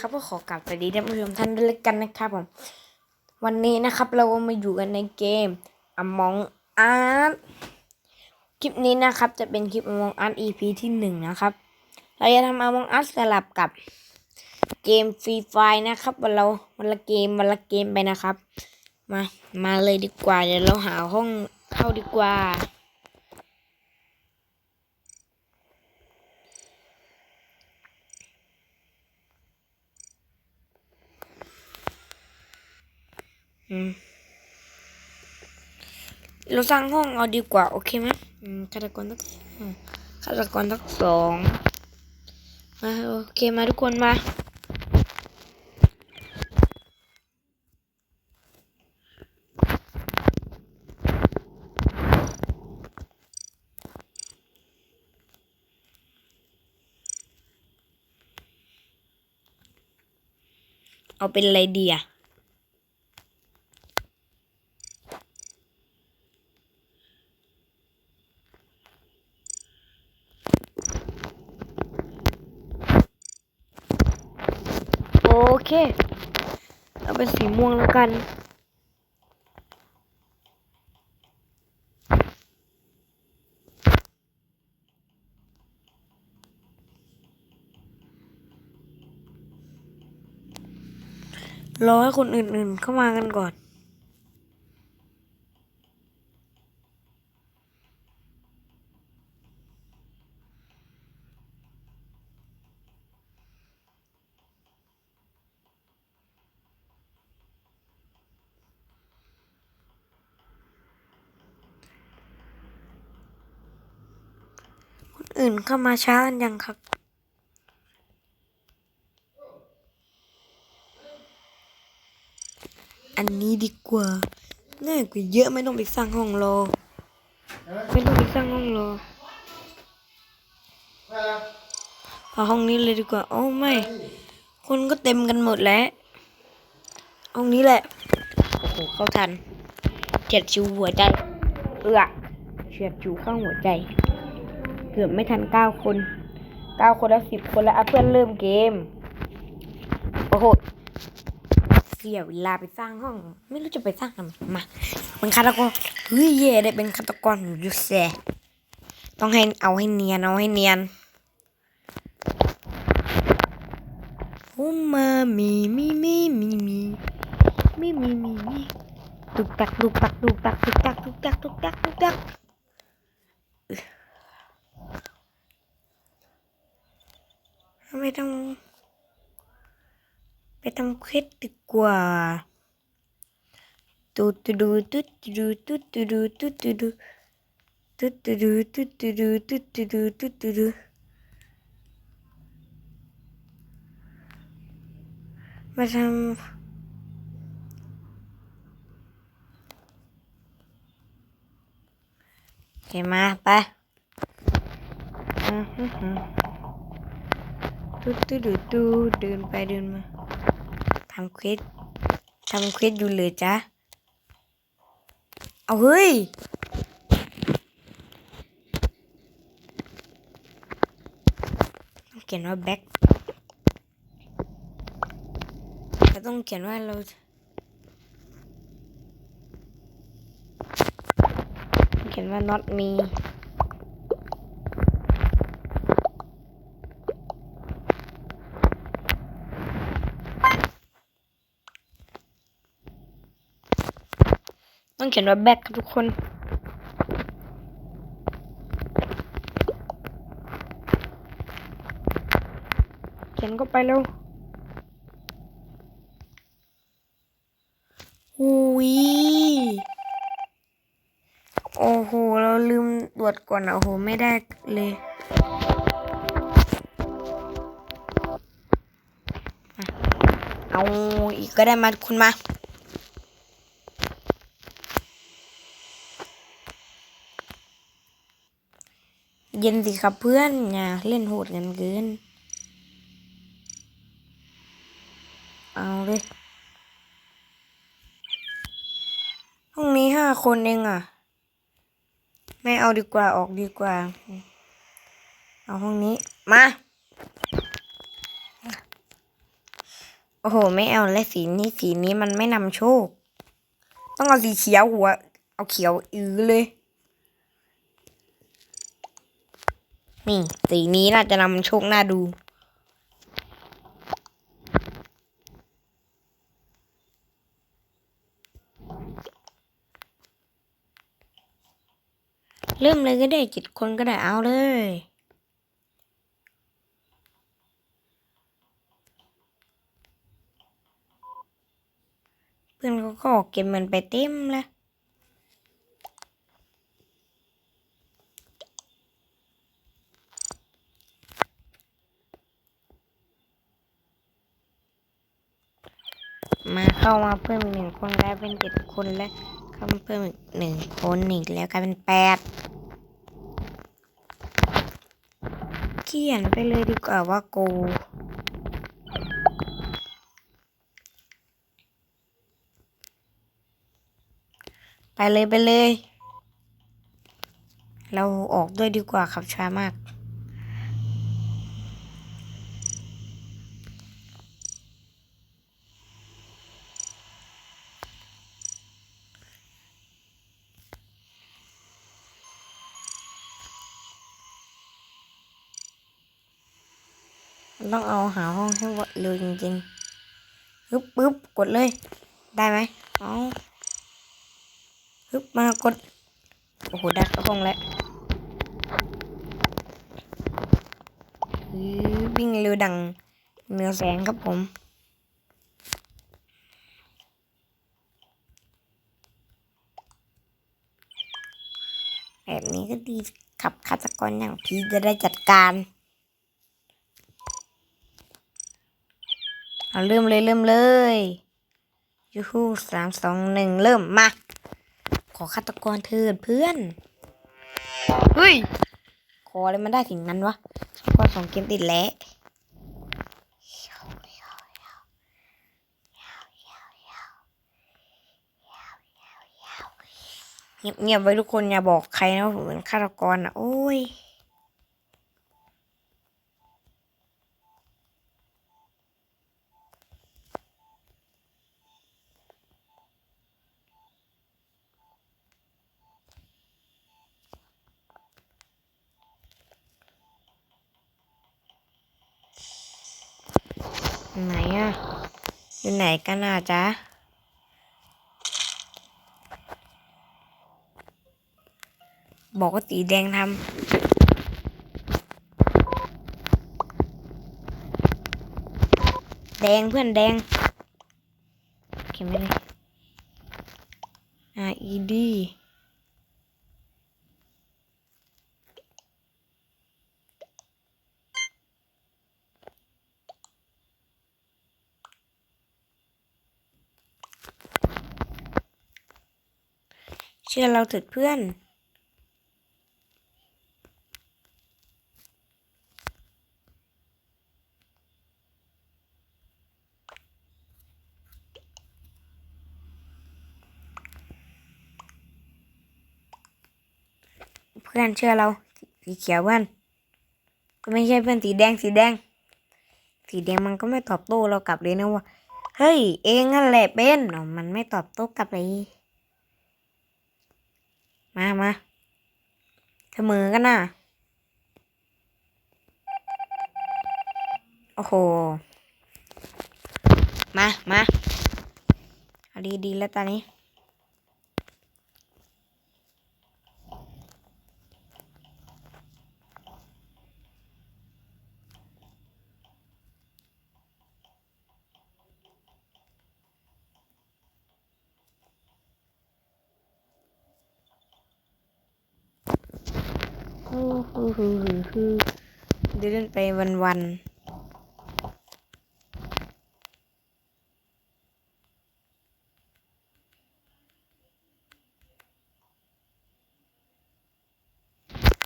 ครับก็ขอกลับสวัสดีท่านผู้ชมท่านด้วยกันนะครับผม วันนี้นะครับเรามาอยู่กันในเกม Among Us คลิปนี้นะครับจะเป็นคลิป Among Us EP ที่หนึ่งนะครับ เราจะทำ Among Us สลับกับเกม Free Fire นะครับวันเราวันละเกมวันละเกมไปนะครับ มามาเลยดีกว่าเดี๋ยวเราหาห้องเข้าดีกว่า เราสร้างห้องเอาดีกว่า โอเคไหมอืมฆาตกรทักอืมฆาตกรทักสองมาโอเคมาทุกคนมาเอาเป็นอะไรดีอะ โอเค เอาเป็นสีม่วงแล้ว กัน รอให้คนอื่นๆเข้ามากันก่อน อื่นเข้ามาช้ากันยังครับ อันนี้ดีกว่าง่ายกว่าเยอะไม่ต้องไปสร้างห้องรอ ไม่ต้องไปสร้างห้องรอเอาห้องนี้เลยดีกว่าโอ้ไม่ คนก็เต็มกันหมดแล้ว ห้องนี้แหละ โอ้โหเข้าทันเฉียดชิวหัวใจ เอือเฉียดชิวข้างหัวใจ เกือบไม่ทันเก้าคนเก้าคนแล้วสิบคนแล้วเพื่อนเริ่มเกม โอ้โหเสียเวลาไปสร้างห้อง ไม่รู้จะไปสร้างทำไมมาเป็นฆาตกรเฮ้ยเย่ได้เป็นฆาตกรอยู่แซ่ต้องให้เอาให้เนียนเอาให้เนียนโอ้มามีมีมีมีมีมีมีมีมีตุกตักตุกตักตุกตักตุกตักตุกตักตุกตักตุกตัก เรไม่ต้อง ไปทำเคล็ดดีกว่าตุ๊ดดูตุ๊ดดูตุ๊ดดูตุ๊ดดูตุ๊ดดูตุ๊ดดูตุ๊ดดูตุ๊ดดูมาทำโอเคมาไป อืมฮึฮึตูตูดูตูเดินไปเดินมาทำเควสทำเควสอยู่เลยจ้ะเอาเฮ้ยเขียนว่าแบ็คแต่ต้องเขียนว่าเราเขียนว่า not me ต้องเขียนว่าแบ็คครับทุกคน เขียนก็ไปเร็วอุ้ยโอ้โห เราลืมตรวจก่อนอะโอโห ไม่ได้เลยเอาอีกก็ได้มาคุณมา เย็นสิครับเพื่อนอย่าเล่นโหดกันเกิน เอาเลยห้องนี้ห้าคนเองอะ ไม่เอาดีกว่าออกดีกว่า เอาห้องนี้ มา โอ้โห ไม่เอาและสีนี้สีนี้มันไม่นำโชค ต้องเอาสีเขียวหัว เอาเขียวอือเลย นี่สีนี้น่าจะนำโชคหน่าดู เริ่มเลยก็ได้จ็ดคนก็ได้เอาเลยเพื่อนเขาก็ออกเก็บมันไปเต็มแล้ว มา เข้ามาเพิ่มอีกหนึ่งคนกลายเป็นเจ็ดคนแล้วเข้ามาเพิ่มอีกหนึ่งคนอีกแล้วกลายเป็นแปดเขียนไปเลยดีกว่าว่าโกไปเลยไปเลย เราออกด้วยดีกว่าขับช้ามาก ต้องเอาหาห้องให้เร็วจริงๆฮึบปึ๊บกดเลย ได้ไหมเอาฮึบมากด โอ้โหได้ห้องแล้วฮึบวิ่งเร็วดังเหนือแสงครับผมแบบนี้ก็ดีขับฆาตกรอย่างพีจะได้จัดการ เอาเริ่มเลยเริ่มเลยยูฮูสามสองหนึ่งเริ่มมา ขอฆาตกรเถิดเพื่อน เฮ้ย ขออะไรมันได้ถึงนั้นวะฆาตกรสองเกมติดแล้วเงียบเงียบๆไว้ทุกคนอย่าบอกใครนะว่าผมเป็นฆาตกรอะ โอ้ย ไหนอะ อยู่ไหนกันอะจ๊ะ บอกว่าตีแดงทำแดงเพื่อนแดงเขียนไม่ได้ R E D เชื่อเราเถิดเพื่อน เพื่อนเชื่อเรา สีเขียวเพื่อนก็ไม่ใช่เพื่อนสีแดงสีแดง สีแดงมันก็ไม่ตอบโต้เรากลับเลยนะว่า เฮ้ย เองนั่นแหละเป็นมันไม่ตอบโต้กลับเลย มามาเสมอกันน่ะโอ้โห มามาเอาดีดีแล้วตอนนี้ เดินไปวันวันๆ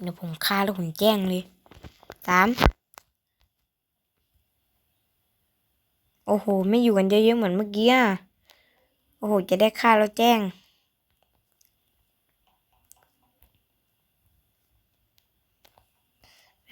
เดี๋ยวผมฆ่าแล้วผมแจ้งเลยสามโอ้โห ไม่อยู่กันเยอะๆเหมือนเมื่อกี้อะโอ้โห จะได้ฆ่าแล้วแจ้ง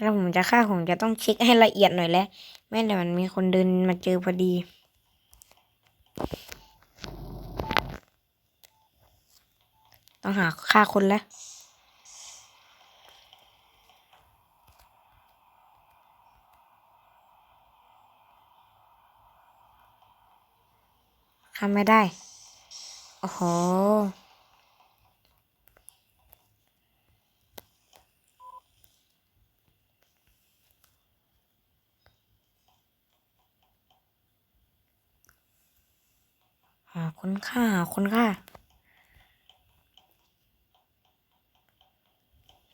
แล้วผมจะฆ่าผมจะต้องเช็คให้ละเอียดหน่อยแล้วไม่แต่มันมีคนเดินมาเจอพอดีต้องหาฆ่าคนแล้วทำไม่ได้ โอ้โห หาคนฆ่าหาคนฆ่า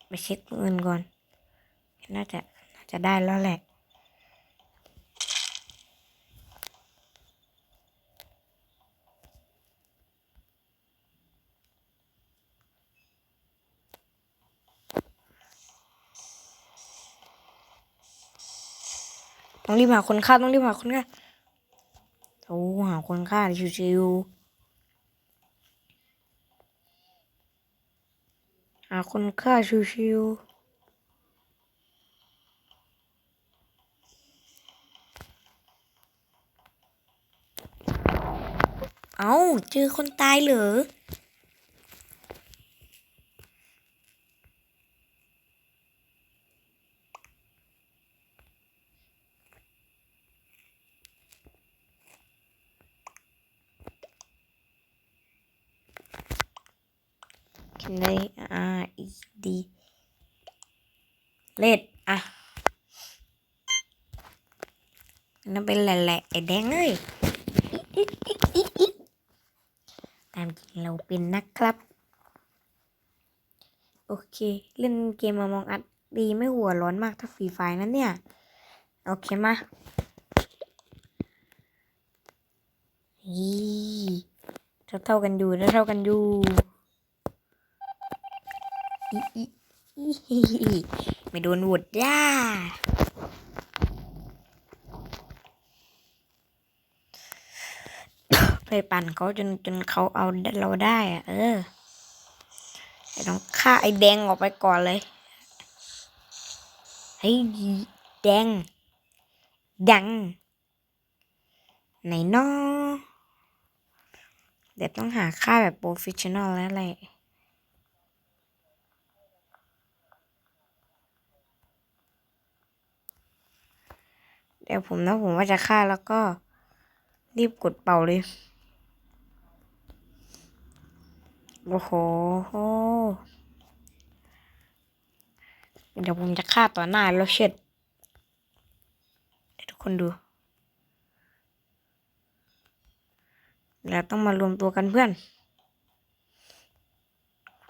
ไปเช็คเงินก่อน น่าจะ น่าจะได้แล้วแหละต้องรีบหาคนฆ่าต้องรีบหาคนฆ่า โอ้หาคนฆ่าชิวๆหาคนฆ่าชิวๆเอาเจอคนตายเหรอ can they R E D เลดอะนั่นเป็นแหละๆไอ้แดงเอ้ยตามจริงเราเป็นนะครับ โอเค เล่นเกมมามองอัดดีไม่หัวร้อนมากถ้าฟรีไฟนั้นเนี่ย โอเคมาเท่าเท่ากันอยู่เท่าเท่ากันอยู่ ไม่โดนหวดย่าไปปั่นเขาจนจนเขาเอาเราได้อะเออไอ้ต้องฆ่าไอ้แดงออกไปก่อนเลยไอ้แดงดังไหนนอเดี๋ยวต้องหาค่าแบบโปรเฟชชั่นอลแล้วแหละ เดี๋ยวผมนะผมว่าจะฆ่าแล้วก็รีบกดเป่าเลย โอ้โห เดี๋ยวผมจะฆ่าต่อหน้าแล้วเช็ดให้ทุกคนดูแล้วต้องมารวมตัวกันเพื่อน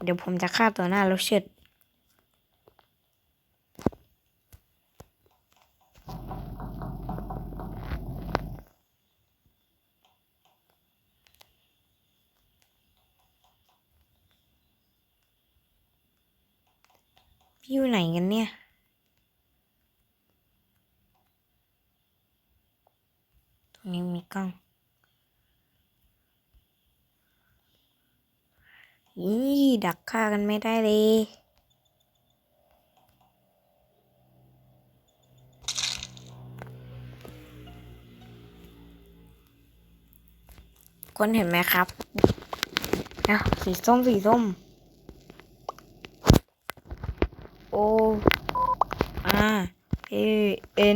เดี๋ยวผมจะฆ่าต่อหน้าแล้วเช็ด พี่อยู่ไหนกันเนี่ย ตรงนี้มีกล้องยี่ดักฆ่ากันไม่ได้เลยคนเห็นไหมครับนะสีส้มสีส้ม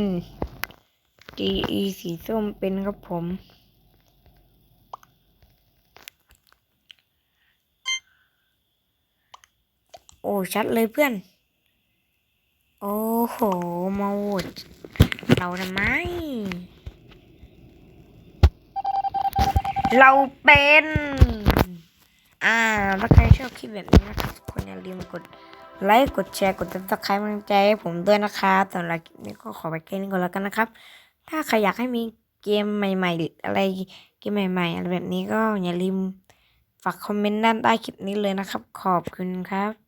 N D E สีส้มเป็นครับผม โอ้ ชัดเลยเพื่อน โอ้โห มาโหวตเราทำไม เราเป็น อ่าถ้าใครชอบคลิปแบบนี้นะครับคนอย่าลืมกด ไลค์ กดแชร์ กดติดตามใครกำลังใจให้ผมด้วยนะครับสำหรับคลิปนี้ก็ขอไปแค่นี้ก่อนแล้วกันนะครับ ถ้าใครอยากให้มีเกมใหม่ๆหรืออะไรเกมใหม่ ๆ อะไรแบบนี้ก็อย่าลืมฝากคอมเมนต์ด้านใต้คลิปนี้เลยนะครับ ขอบคุณครับ